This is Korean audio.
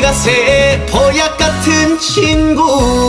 가세 보약 같은 친구야